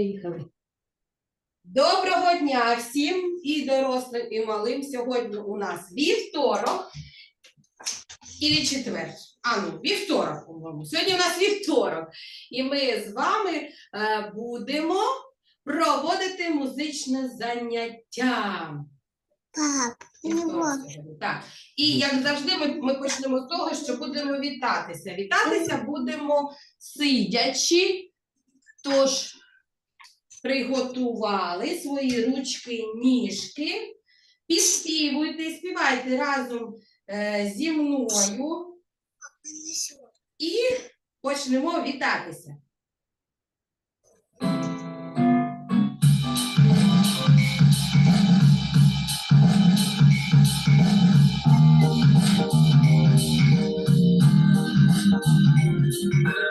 Поїхали. Доброго дня всім і дорослим, і малим. Сьогодні у нас вівторок і четвер. А ну, вівторок, по-моєму. Сьогодні у нас вівторок. І ми з вами е, будемо проводити музичне заняття. Пап, не можу. Так. І як завжди, ми, ми почнемо з того, що будемо вітатися. Вітатися будемо сидячи. Приготували свої ручки, ніжки. Підспівуйте, співайте разом е, зі мною і почнемо вітатися. Привіт,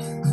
Thank you.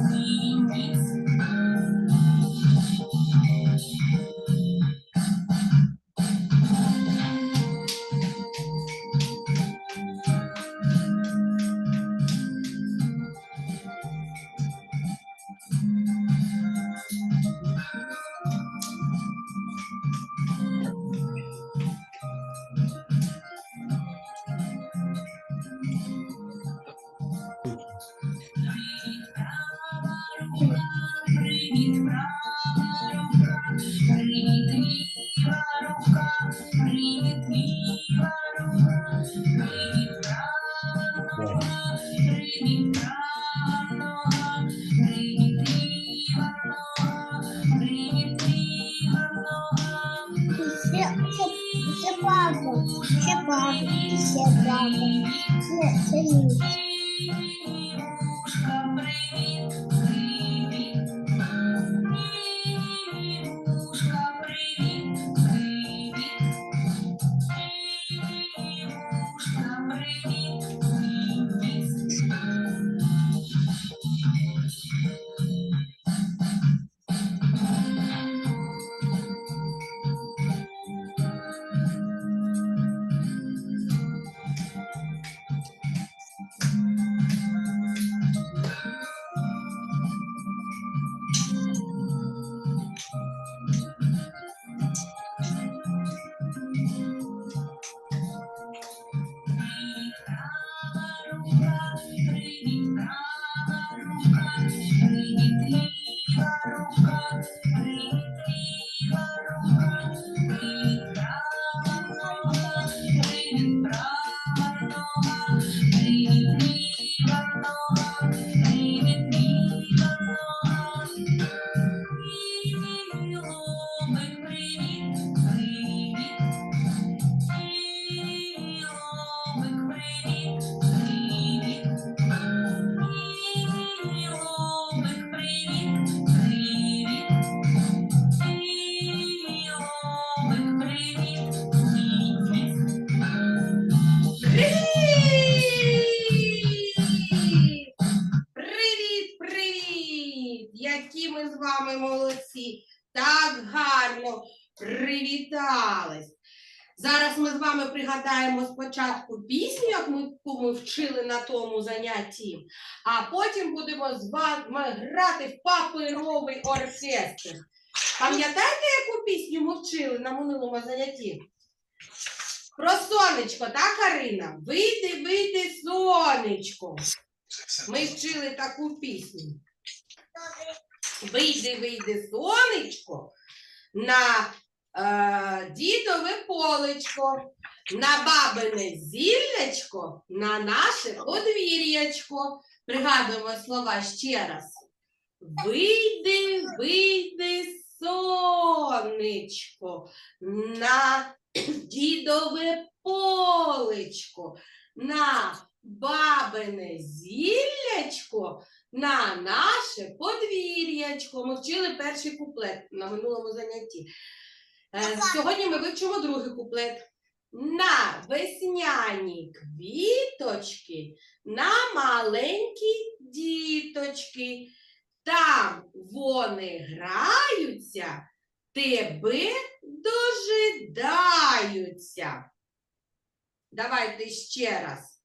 Привітались. Зараз ми з вами пригадаємо спочатку пісню, як ми вчили на тому занятті, а потім будемо з вами грати в паперовий оркестр. Пам'ятаєте, яку пісню ми вчили на минулому занятті? Про сонечко, так, Карина? Вийди, вийди, сонечко. Ми вчили таку пісню. Вийди, вийди, сонечко, на е, дідове полечко, на бабине зіллячко, на наше подвір'ячко. Пригадуємо слова ще раз. Вийди, вийди, сонечко, на дідове полечко, на бабине зіллячко, на наше подвір'ячко. Ми вчили перший куплет на минулому занятті. Е, Сьогодні ми вивчимо другий куплет. На весняні квіточки, на маленькі діточки. Там вони граються, тебе дожидаються. Давайте ще раз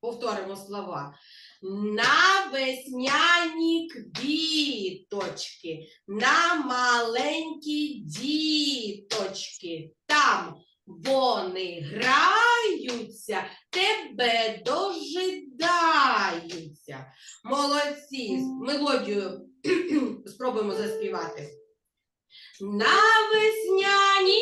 повторимо слова. На весняні квіточки, на маленькі діточки. Там вони граються, тебе дожидаються. Молодці, мелодію спробуємо заспівати. На весняні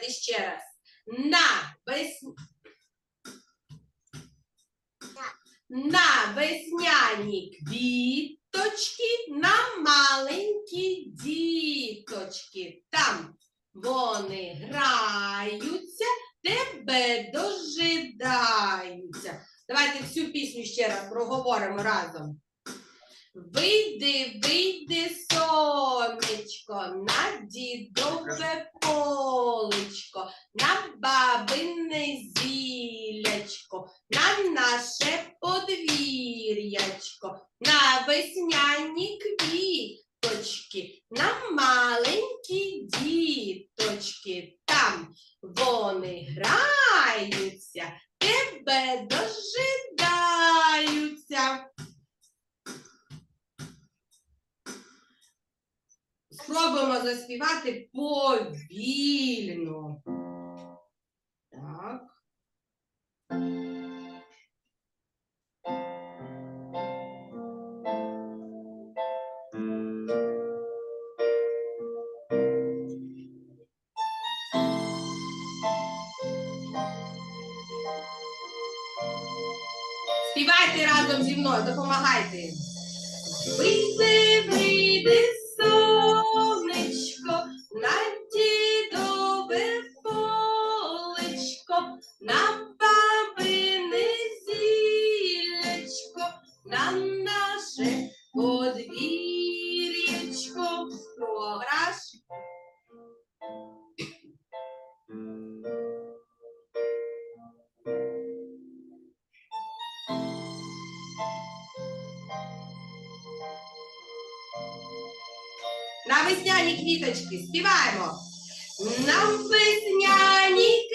Давайте ще раз. На вес... На весняні квіточки, на маленькі діточки. Там вони граються, тебе дожидаються. Давайте всю пісню ще раз проговоримо разом. Вийди, вийди, сонечко, на дідове полечко, на бабине зілячко, на наше подвір'ячко, на весняні квіточки, на маленькі діточки. Там вони граються, тебе дожидаються. Спробуємо заспівати повільно. Так. Співайте разом зі мною, допомагайте. Вийди, вийди, На весняні квіточки співаємо. На весняні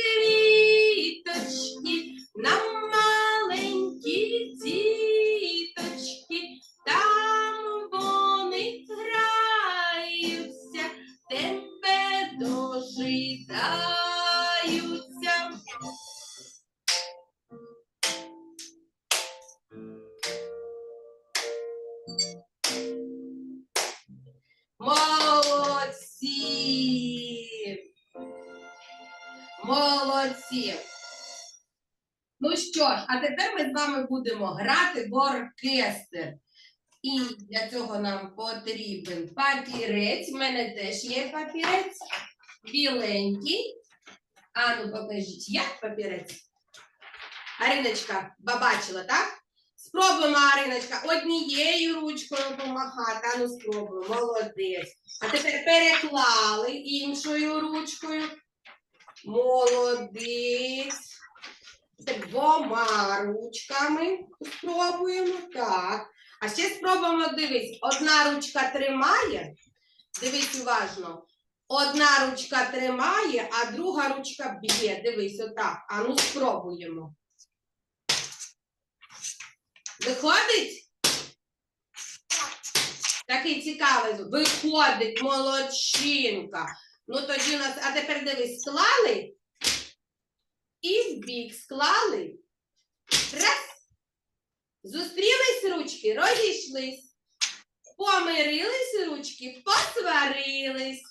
Молодці! Молодці! Ну що ж, а тепер ми з вами будемо грати в оркестр. І для цього нам потрібен папірець. У мене теж є папірець. Біленький. А ну покажіть, як папірець? Ариночка, побачила, так? Спробуємо, Ариночка, однією ручкою помахати. А ну спробуємо, молодець. А тепер переклали іншою ручкою. Молодець. Двома ручками спробуємо. Так. А ще спробуємо дивись. Одна ручка тримає. Дивись уважно. Одна ручка тримає, а друга ручка б'є. Дивись, отак. А ну спробуємо. Виходить? Такий цікавий. Виходить, молодчинка. Ну тоді у нас, а тепер дивись, склали і в бік склали. Раз. Зустрілись ручки, розійшлись. Помирились ручки, посварились.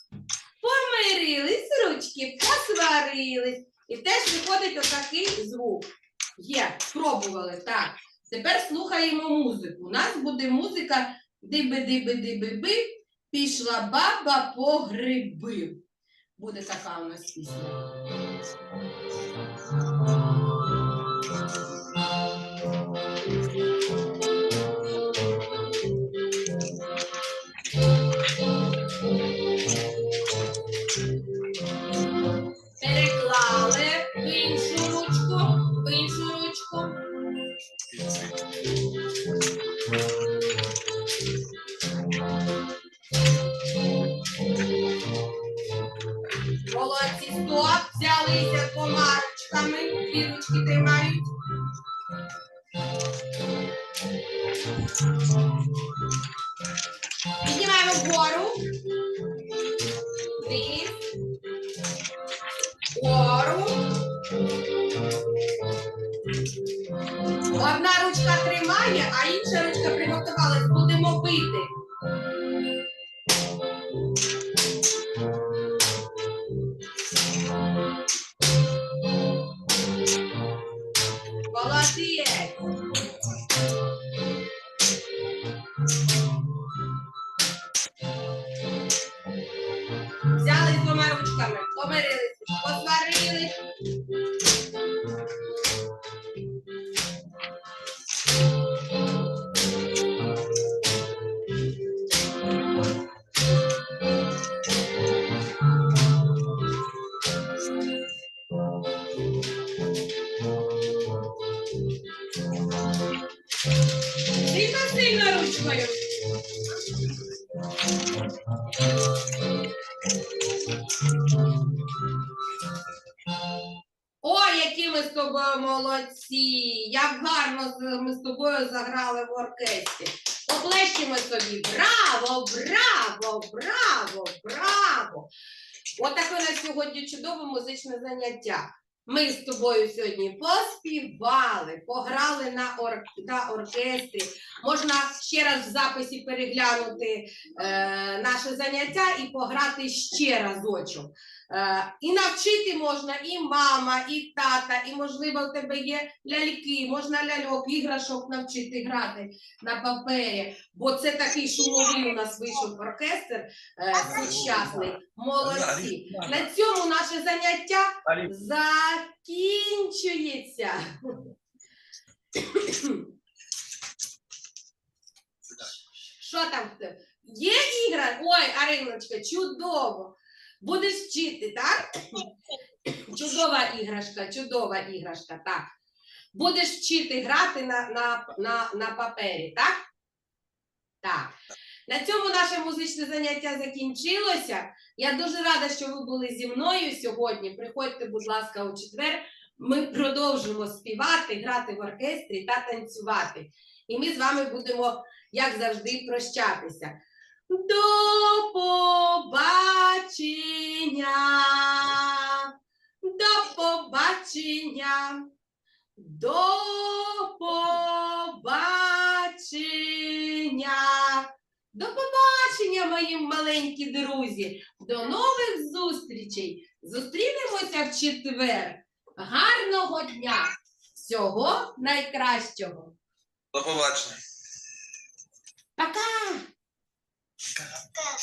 Помирились ручки, посварились. І теж виходить отакий звук. Є, спробували. Так. Тепер слухаємо музику. У нас буде музика диби-диби-диби-би. Пішла баба по гриби. Буде така у нас пісня. Переклали Одна ручка тримає, а інша ручка приготувалась. Будемо бити. Ми з тобою молодці! Як гарно ми з тобою заграли в оркестрі. Поплещемо собі. Браво, браво, браво, браво! Отаке у нас сьогодні чудове музичне заняття. Ми з тобою сьогодні поспівали, пограли на, ор... на оркестрі. Можна ще раз в записі переглянути е, наше заняття і пограти ще разочок. Е, і навчити можна і мама, і тата, і, можливо, у тебе є ляльки, можна ляльок, іграшок навчити грати на папері, бо це такий шумовий у нас вийшов оркестр е, сучасний. Молодці. На цьому наше заняття закінчується. Що там? Є ігра? Ой, Ариночка, чудово. Будеш вчити, так? Чудова іграшка, чудова іграшка, так. Будеш вчити грати на, на, на, на папері, так? Так. На цьому наше музичне заняття закінчилося. Я дуже рада, що ви були зі мною сьогодні. Приходьте, будь ласка, у четвер. Ми продовжимо співати, грати в оркестрі та танцювати. І ми з вами будемо, як завжди, прощатися. До побачення. До побачення. До побачення. До побачення, мої маленькі друзі. До нових зустрічей. Зустрінемося в четвер. Гарного дня! Всього найкращого! До побачення. Пока! Пока.